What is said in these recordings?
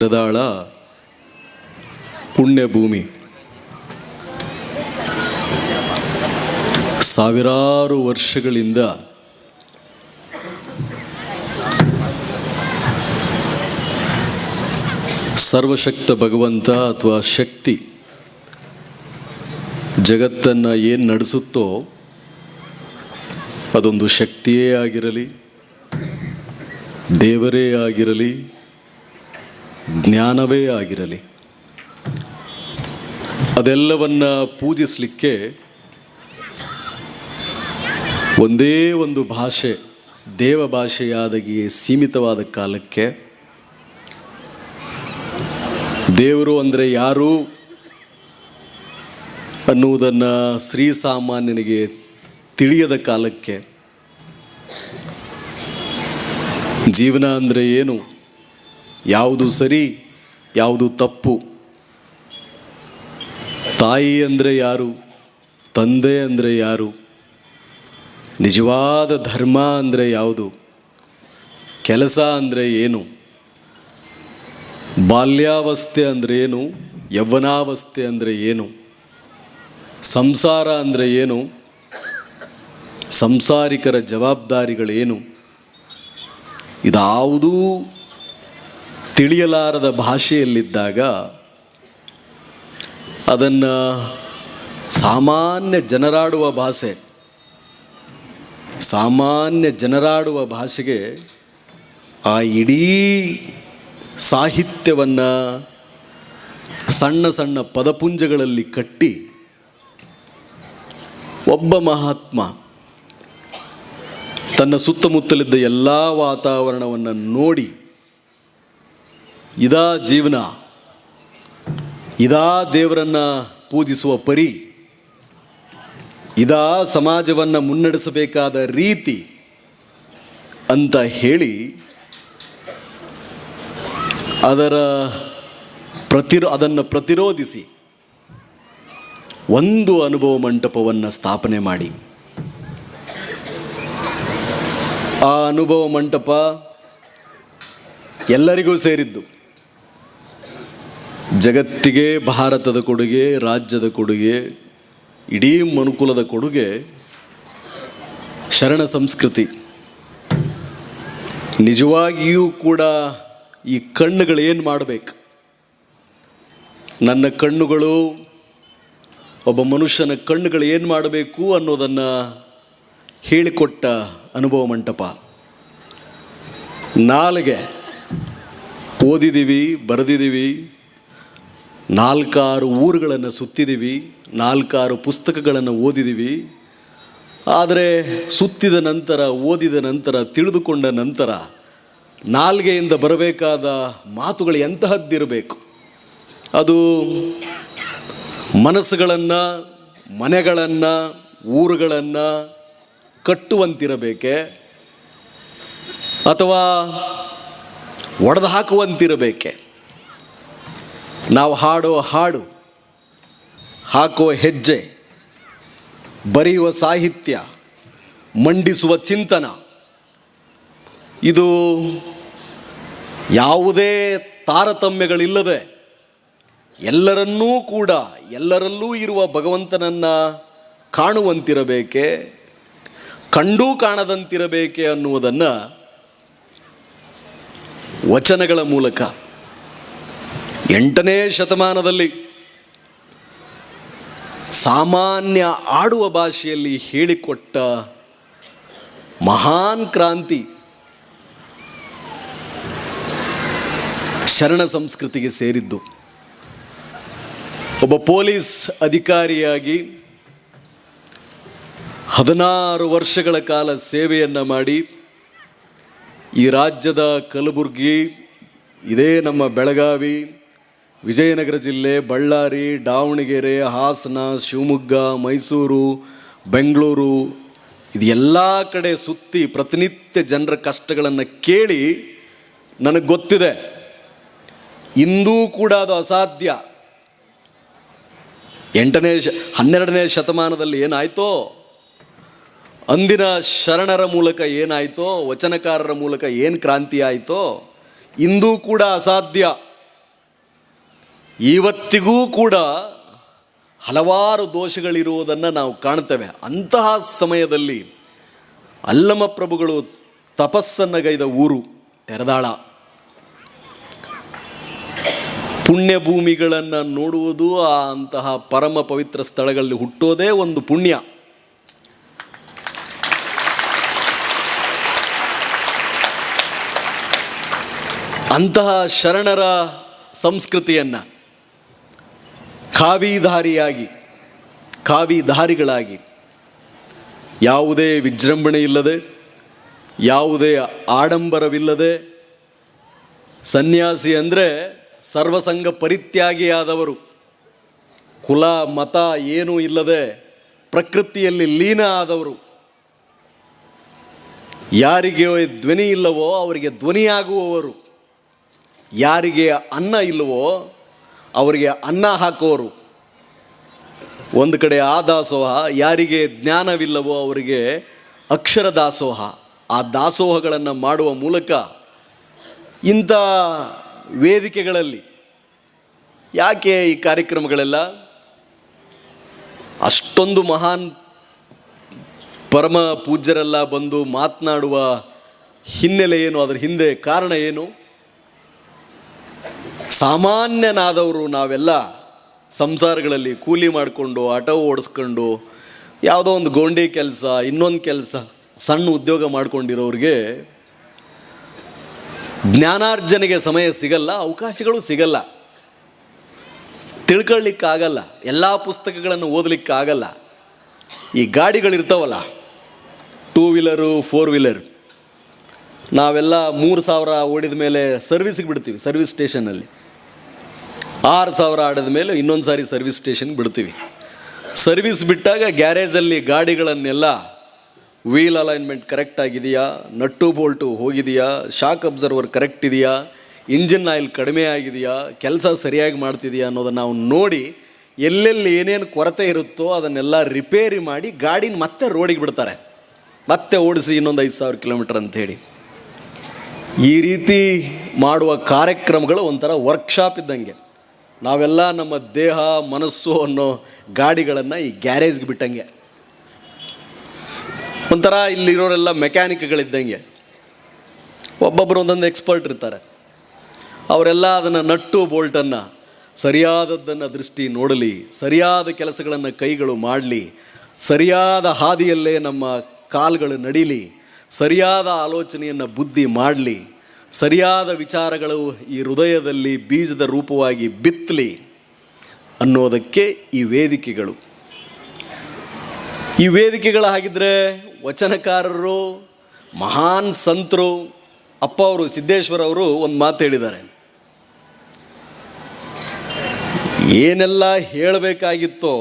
ಗದಾಳ ಪುಣ್ಯಭೂಮಿ. ಸಾವಿರಾರು ವರ್ಷಗಳಿಂದ ಸರ್ವಶಕ್ತ ಭಗವಂತ ಅಥವಾ ಶಕ್ತಿ ಜಗತ್ತನ್ನು ಏನು ನಡೆಸುತ್ತೋ ಅದೊಂದು ಶಕ್ತಿಯೇ ಆಗಿರಲಿ, ದೇವರೇ ಆಗಿರಲಿ ಜ್ಞಾನವೇ ಆಗಿರಲಿ. ಅದೆಲ್ಲವನ್ನ ಪೂಜಿಸಲಿಕ್ಕೆ ಒಂದೇ ಒಂದು ಭಾಷೆ, ದೇವ ಭಾಷೆಯಾದಗಿ ಸೀಮಿತವಾದ ಕಾಲಕ್ಕೆ ದೇವರು ಅಂದರೆ ಯಾರು ಅನ್ನುವುದನ್ನು ಶ್ರೀಸಾಮಾನ್ಯನಿಗೆ ತಿಳಿಯದ ಕಾಲಕ್ಕೆ ಜೀವನ ಅಂದರೆ ಏನು? ಯಾವುದು ಸರಿ, ಯಾವುದು ತಪ್ಪು? ತಾಯಿ ಅಂದರೆ ಯಾರು, ತಂದೆ ಅಂದರೆ ಯಾರು? ನಿಜವಾದ ಧರ್ಮ ಅಂದರೆ ಯಾವುದು? ಕೆಲಸ ಅಂದರೆ ಏನು? ಬಾಲ್ಯಾವಸ್ಥೆ ಅಂದರೆ ಏನು? ಯೌವನಾವಸ್ಥೆ ಅಂದರೆ ಏನು? ಸಂಸಾರ ಅಂದರೆ ಏನು? ಸಂಸಾರಿಕರ ಜವಾಬ್ದಾರಿಗಳೇನು? ಇದಾವುದೂ ತಿಳಿಯಲಾರದ ಭಾಷೆಯಲ್ಲಿದ್ದಾಗ ಅದನ್ನು ಸಾಮಾನ್ಯ ಜನರಾಡುವ ಭಾಷೆ, ಸಾಮಾನ್ಯ ಜನರಾಡುವ ಭಾಷೆಗೆ ಆ ಇಡೀ ಸಾಹಿತ್ಯವನ್ನು ಸಣ್ಣ ಸಣ್ಣ ಪದಪುಂಜಗಳಲ್ಲಿ ಕಟ್ಟಿ ಒಬ್ಬ ಮಹಾತ್ಮ ತನ್ನ ಸುತ್ತಮುತ್ತಲಿದ್ದ ಎಲ್ಲ ವಾತಾವರಣವನ್ನು ನೋಡಿ ಇದಾ ಜೀವನ, ಇದಾ ದೇವರನ್ನ ಪೂಜಿಸುವ ಪರಿ, ಇದಾ ಸಮಾಜವನ್ನು ಮುನ್ನಡೆಸಬೇಕಾದ ರೀತಿ ಅಂತ ಹೇಳಿ ಅದರ ಪ್ರತಿರೋ, ಅದನ್ನು ಪ್ರತಿರೋಧಿಸಿ ಒಂದು ಅನುಭವ ಮಂಟಪವನ್ನು ಸ್ಥಾಪನೆ ಮಾಡಿ. ಆ ಅನುಭವ ಮಂಟಪ ಎಲ್ಲರಿಗೂ ಸೇರಿದ್ದು. ಜಗತ್ತಿಗೆ, ಭಾರತದ ಕೊಡುಗೆ, ರಾಜ್ಯದ ಕೊಡುಗೆ, ಇಡೀ ಮನುಕುಲದ ಕೊಡುಗೆ ಶರಣ ಸಂಸ್ಕೃತಿ. ನಿಜವಾಗಿಯೂ ಕೂಡ ಈ ಕಣ್ಣುಗಳು ಏನು ಮಾಡಬೇಕು? ನನ್ನ ಕಣ್ಣುಗಳು, ಒಬ್ಬ ಮನುಷ್ಯನ ಕಣ್ಣುಗಳು ಏನು ಮಾಡಬೇಕು ಅನ್ನೋದನ್ನು ಹೇಳಿಕೊಟ್ಟ ಅನುಭವ ಮಂಟಪ. ನಾಲಿಗೆ ಓದಿದ್ದೀವಿ, ಬರೆದಿದ್ದೀವಿ ನಾಲ್ಕಾರು ಊರುಗಳನ್ನು ಸುತ್ತಿದ್ದೀವಿ ನಾಲ್ಕಾರು ಪುಸ್ತಕಗಳನ್ನು ಓದಿದ್ದೀವಿ ಆದರೆ ಸುತ್ತಿದ ನಂತರ, ಓದಿದ ನಂತರ, ತಿಳಿದುಕೊಂಡ ನಂತರ ನಾಲ್ಗೆಯಿಂದ ಬರಬೇಕಾದ ಮಾತುಗಳು ಎಂತಹದ್ದಿರಬೇಕು? ಅದು ಮನಸ್ಸುಗಳನ್ನು, ಮನೆಗಳನ್ನು, ಊರುಗಳನ್ನು ಕಟ್ಟುವಂತಿರಬೇಕೆ? ಅಥವಾ ಒಡೆದು ಹಾಕುವಂತಿರಬೇಕೆ ನಾವು ಹಾಡೋ ಹಾಡು ಹಾಕುವ ಹೆಜ್ಜೆ, ಬರೆಯುವ ಸಾಹಿತ್ಯ, ಮಂಡಿಸುವ ಚಿಂತನ, ಇದು ಯಾವುದೇ ತಾರತಮ್ಯಗಳಿಲ್ಲದೆ ಎಲ್ಲರನ್ನೂ ಕೂಡ, ಎಲ್ಲರಲ್ಲೂ ಇರುವ ಭಗವಂತನನ್ನು ಕಾಣುವಂತಿರಬೇಕೆ, ಕಂಡೂ ಕಾಣದಂತಿರಬೇಕೆ ಅನ್ನುವುದನ್ನು ವಚನಗಳ ಮೂಲಕ ಎಂಟನೇ ಶತಮಾನದಲ್ಲಿ ಸಾಮಾನ್ಯ ಆಡುವ ಭಾಷೆಯಲ್ಲಿ ಹೇಳಿಕೊಟ್ಟ ಮಹಾನ್ ಕ್ರಾಂತಿ ಶರಣ ಸಂಸ್ಕೃತಿಗೆ ಸೇರಿದ್ದು. ಒಬ್ಬ ಪೊಲೀಸ್ ಅಧಿಕಾರಿಯಾಗಿ ಹದಿನಾರು ವರ್ಷಗಳ ಕಾಲ ಸೇವೆಯನ್ನು ಮಾಡಿ ಈ ರಾಜ್ಯದ ಕಲಬುರಗಿ, ಇದೇ ನಮ್ಮ ಬೆಳಗಾವಿ ವಿಜಯನಗರ ಜಿಲ್ಲೆ ಬಳ್ಳಾರಿ, ದಾವಣಗೆರೆ, ಹಾಸನ, ಶಿವಮೊಗ್ಗ, ಮೈಸೂರು, ಬೆಂಗಳೂರು ಇದು ಎಲ್ಲ ಕಡೆ ಸುತ್ತಿ ಪ್ರತಿನಿತ್ಯ ಜನರ ಕಷ್ಟಗಳನ್ನು ಕೇಳಿ ನನಗೆ ಗೊತ್ತಿದೆ. ಇಂದೂ ಕೂಡ ಅದು ಅಸಾಧ್ಯ. ಎಂಟನೇ ಶ, ಹನ್ನೆರಡನೇ ಶತಮಾನದಲ್ಲಿ ಏನಾಯಿತೋ? ಅಂದಿನ ಶರಣರ ಮೂಲಕ ಏನಾಯಿತೋ? ವಚನಕಾರರ ಮೂಲಕ ಏನು ಕ್ರಾಂತಿ ಆಯಿತೋ? ಇಂದೂ ಕೂಡ ಅಸಾಧ್ಯ. ಇವತ್ತಿಗೂ ಕೂಡ ಹಲವಾರು ದೋಷಗಳಿರುವುದನ್ನು ನಾವು ಕಾಣ್ತೇವೆ. ಅಂತಹ ಸಮಯದಲ್ಲಿ ಅಲ್ಲಮ ಪ್ರಭುಗಳು ತಪಸ್ಸನ್ನಗೈದ ಊರು ತೆರೆದಾಳ. ಪುಣ್ಯ ಭೂಮಿಗಳನ್ನು ನೋಡುವುದು ಆ ಅಂತಹ ಪರಮ ಪವಿತ್ರ ಸ್ಥಳಗಳಲ್ಲಿ ಹುಟ್ಟೋದೇ ಒಂದು ಪುಣ್ಯ. ಅಂತಹ ಶರಣರ ಸಂಸ್ಕೃತಿಯನ್ನು ಕಾವಿಧಾರಿಯಾಗಿ, ಕಾವಿಧಾರಿಗಳಾಗಿ ಯಾವುದೇ ವಿಜೃಂಭಣೆ ಇಲ್ಲದೆ ಯಾವುದೇ ಆಡಂಬರವಿಲ್ಲದೆ, ಸನ್ಯಾಸಿ ಅಂದರೆ ಸರ್ವಸಂಗ ಪರಿತ್ಯಾಗಿಯಾದವರು. ಕುಲ, ಮತ ಏನೂ ಇಲ್ಲದೆ ಪ್ರಕೃತಿಯಲ್ಲಿ ಲೀನ ಆದವರು. ಯಾರಿಗೆ ಧ್ವನಿ ಇಲ್ಲವೋ ಅವರಿಗೆ ಧ್ವನಿಯಾಗುವವರು. ಯಾರಿಗೆ ಅನ್ನ ಇಲ್ಲವೋ ಅವರಿಗೆ ಅನ್ನ ಹಾಕೋರು ಒಂದು ಕಡೆ ಆ ದಾಸೋಹ, ಯಾರಿಗೆ ಜ್ಞಾನವಿಲ್ಲವೋ ಅವರಿಗೆ ಅಕ್ಷರ ದಾಸೋಹ. ಆ ದಾಸೋಹಗಳನ್ನು ಮಾಡುವ ಮೂಲಕ ಇಂಥ ವೇದಿಕೆಗಳಲ್ಲಿ, ಯಾಕೆ ಈ ಕಾರ್ಯಕ್ರಮಗಳೆಲ್ಲ ಅಷ್ಟೊಂದು ಮಹಾನ್ ಪರಮ ಪೂಜ್ಯರೆಲ್ಲ ಬಂದು ಮಾತನಾಡುವ ಹಿನ್ನೆಲೆ ಏನು, ಅದರ ಹಿಂದೆ ಕಾರಣ ಏನು? ಸಾಮಾನ್ಯನಾದವರು ನಾವೆಲ್ಲ ಸಂಸಾರಗಳಲ್ಲಿ ಕೂಲಿ ಮಾಡಿಕೊಂಡು, ಆಟೋ ಓಡಿಸ್ಕೊಂಡು, ಯಾವುದೋ ಒಂದು ಗೋಂಡಿ ಕೆಲಸ, ಇನ್ನೊಂದು ಕೆಲಸ, ಸಣ್ಣ ಉದ್ಯೋಗ ಮಾಡ್ಕೊಂಡಿರೋರಿಗೆ ಜ್ಞಾನಾರ್ಜನೆಗೆ ಸಮಯ ಸಿಗಲ್ಲ, ಅವಕಾಶಗಳು ಸಿಗಲ್ಲ. ತಿಳ್ಕೊಳ್ಳಿಕ್ಕಾಗಲ್ಲ, ಎಲ್ಲ ಪುಸ್ತಕಗಳನ್ನು ಓದಲಿಕ್ಕಾಗಲ್ಲ. ಈ ಗಾಡಿಗಳಿರ್ತಾವಲ್ಲ ಟೂ ವೀಲರು ಫೋರ್ ವೀಲರ್ ನಾವೆಲ್ಲ ಮೂರು ಸಾವಿರ ಓಡಿದ ಮೇಲೆ ಸರ್ವಿಸಿಗೆ ಬಿಡ್ತೀವಿ ಸರ್ವಿಸ್ ಸ್ಟೇಷನಲ್ಲಿ ಆರು ಸಾವಿರ ಆಡಿದ ಮೇಲೆ ಇನ್ನೊಂದು ಸಾರಿ ಸರ್ವಿಸ್ ಸ್ಟೇಷನ್ಗೆ ಬಿಡ್ತೀವಿ. ಸರ್ವಿಸ್ ಬಿಟ್ಟಾಗ ಗ್ಯಾರೇಜಲ್ಲಿ ಗಾಡಿಗಳನ್ನೆಲ್ಲ ವೀಲ್ ಅಲೈನ್ಮೆಂಟ್ ಕರೆಕ್ಟ್ ಆಗಿದೆಯಾ? ನಟ್ಟು ಬೋಲ್ಟು ಹೋಗಿದೆಯಾ? ಶಾಕ್ ಅಬ್ಸರ್ವರ್ ಕರೆಕ್ಟ್ ಇದೆಯಾ? ಇಂಜಿನ್ ಆಯಿಲ್ ಕಡಿಮೆ ಆಗಿದೆಯಾ? ಕೆಲಸ ಸರಿಯಾಗಿ ಮಾಡ್ತಿದೆಯಾ ಅನ್ನೋದನ್ನು ನಾವು ನೋಡಿ ಎಲ್ಲೆಲ್ಲಿ ಏನೇನು ಕೊರತೆ ಇರುತ್ತೋ ಅದನ್ನೆಲ್ಲ ರಿಪೇರಿ ಮಾಡಿ ಗಾಡಿನ ಮತ್ತೆ ರೋಡಿಗೆ ಬಿಡ್ತಾರೆ. ಮತ್ತೆ ಓಡಿಸಿ ಇನ್ನೊಂದು ಐದು ಸಾವಿರ ಕಿಲೋಮೀಟರ್ ಅಂಥೇಳಿ ಈ ರೀತಿ ಮಾಡುವ ಕಾರ್ಯಕ್ರಮಗಳು ಒಂಥರ ವರ್ಕ್ಶಾಪ್ ಇದ್ದಂಗೆ. ನಾವೆಲ್ಲ ನಮ್ಮ ದೇಹ, ಮನಸ್ಸು ಅನ್ನೋ ಗಾಡಿಗಳನ್ನು ಈ ಗ್ಯಾರೇಜ್ಗೆ ಬಿಟ್ಟಂಗೆ. ಒಂಥರ ಇಲ್ಲಿರೋರೆಲ್ಲ ಮೆಕ್ಯಾನಿಕ್ಗಳಿದ್ದಂಗೆ. ಒಬ್ಬೊಬ್ಬರು ಒಂದೊಂದು ಎಕ್ಸ್ಪರ್ಟ್ ಇರ್ತಾರೆ. ಅವರೆಲ್ಲ ಅದನ್ನು ನಟ್ಟು ಬೋಲ್ಟನ್ನು, ಸರಿಯಾದದ್ದನ್ನು ದೃಷ್ಟಿ ನೋಡಲಿ, ಸರಿಯಾದ ಕೆಲಸಗಳನ್ನು ಕೈಗಳು ಮಾಡಲಿ, ಸರಿಯಾದ ಹಾದಿಯಲ್ಲೇ ನಮ್ಮ ಕಾಲುಗಳು ನಡೀಲಿ, ಸರಿಯಾದ ಆಲೋಚನೆಯನ್ನು ಬುದ್ಧಿ ಮಾಡಲಿ ಸರಿಯಾದ ವಿಚಾರಗಳು ಈ ಹೃದಯದಲ್ಲಿ ಬೀಜದ ರೂಪವಾಗಿ ಬಿತ್ತಲಿ ಅನ್ನೋದಕ್ಕೆ ಈ ವೇದಿಕೆಗಳು. ಈ ವೇದಿಕೆಗಳು ಹಾಗಿದ್ರೆ ವಚನಕಾರರು, ಮಹಾನ್ ಸಂತರು, ಅಪ್ಪ ಅವರು, ಸಿದ್ದೇಶ್ವರ ಅವರು ಒಂದು ಮಾತು ಹೇಳಿದ್ದಾರೆ. ಏನೆಲ್ಲ ಹೇಳಬೇಕಾಗಿತ್ತೋ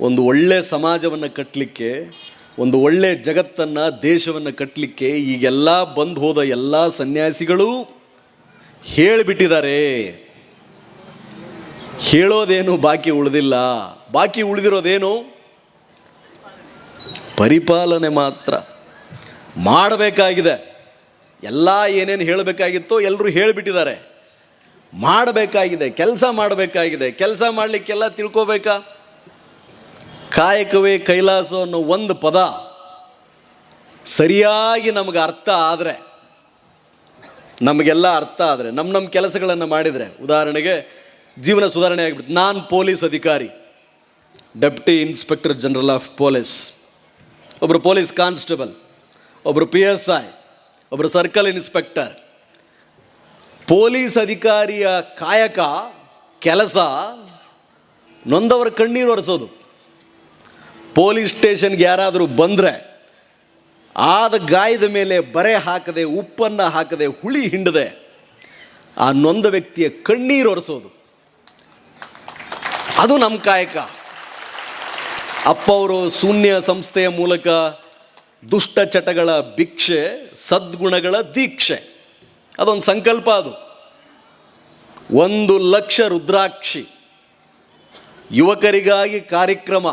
ಒಂದು ಒಳ್ಳೆ ಸಮಾಜವನ್ನು ಕಟ್ಟಲಿಕ್ಕೆ ಒಂದು ಒಳ್ಳೆ ಜಗತ್ತನ್ನು, ದೇಶವನ್ನು ಕಟ್ಟಲಿಕ್ಕೆ ಈಗೆಲ್ಲ ಬಂದು ಹೋದ ಎಲ್ಲ ಸನ್ಯಾಸಿಗಳು ಹೇಳಿಬಿಟ್ಟಿದ್ದಾರೆ. ಹೇಳೋದೇನು ಬಾಕಿ ಉಳಿದಿಲ್ಲ. ಬಾಕಿ ಉಳಿದಿರೋದೇನು? ಪರಿಪಾಲನೆ ಮಾತ್ರ. ಮಾಡಬೇಕಾಗಿದೆ. ಎಲ್ಲ ಏನೇನು ಹೇಳಬೇಕಾಗಿತ್ತೋ ಎಲ್ಲರೂ ಹೇಳಿಬಿಟ್ಟಿದ್ದಾರೆ. ಮಾಡಬೇಕಾಗಿದೆ, ಕೆಲಸ ಮಾಡಬೇಕಾಗಿದೆ. ಕೆಲಸ ಮಾಡಲಿಕ್ಕೆಲ್ಲ ತಿಳ್ಕೋಬೇಕಾ? ಕಾಯಕವೇ ಕೈಲಾಸ ಅನ್ನೋ ಒಂದು ಪದ ಸರಿಯಾಗಿ ನಮಗೆ ಅರ್ಥ ಆದರೆ, ನಮಗೆಲ್ಲ ಅರ್ಥ ಆದರೆ ನಮ್ಮ ನಮ್ಮ ಕೆಲಸಗಳನ್ನು ಮಾಡಿದರೆ, ಉದಾಹರಣೆಗೆ ಜೀವನ ಸುಧಾರಣೆ ಆಗಿಬಿಡ್ತು. ನಾನು ಪೊಲೀಸ್ ಅಧಿಕಾರಿ, deputy inspector general of police ಒಬ್ಬರು ಪೊಲೀಸ್ ಕಾನ್ಸ್ಟೇಬಲ್ ಒಬ್ಬರು ಪಿ ಎಸ್ ಐ ಒಬ್ಬರು ಸರ್ಕಲ್ ಇನ್ಸ್ಪೆಕ್ಟರ್. ಪೊಲೀಸ್ ಅಧಿಕಾರಿಯ ಕಾಯಕ, ಕೆಲಸ ನೊಂದವರ ಕಣ್ಣೀರು ಒರೆಸೋದು. ಪೊಲೀಸ್ ಸ್ಟೇಷನ್ಗೆ ಯಾರಾದರೂ ಬಂದರೆ ಆದ ಗಾಯದ ಮೇಲೆ ಬರೆ ಹಾಕದೆ, ಉಪ್ಪನ್ನು ಹಾಕದೆ, ಹುಳಿ ಹಿಂಡದೆ ಆ ನೊಂದ ವ್ಯಕ್ತಿಯ ಕಣ್ಣೀರು ಒರೆಸೋದು. ಅದು ನಮ್ಮ ಕಾಯಕ. ಅಪ್ಪ ಅವರು ಶೂನ್ಯ ಸಂಸ್ಥೆಯ ಮೂಲಕ ದುಷ್ಟ ಚಟಗಳ ಭಿಕ್ಷೆ, ಸದ್ಗುಣಗಳ ದೀಕ್ಷೆ. ಅದೊಂದು ಸಂಕಲ್ಪ ಅದು. ಒಂದು ಲಕ್ಷ ರುದ್ರಾಕ್ಷಿ. ಯುವಕರಿಗಾಗಿ ಕಾರ್ಯಕ್ರಮ.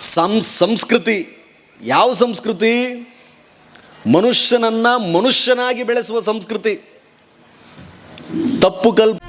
ಸಂ ಸಂಸ್ಕೃತಿ. ಯಾವ ಸಂಸ್ಕೃತಿ? ಮನುಷ್ಯನನ್ನ ಮನುಷ್ಯನಾಗಿ ಬೆಳೆಸುವ ಸಂಸ್ಕೃತಿ. ತಪ್ಪು ಕಲ್ಪ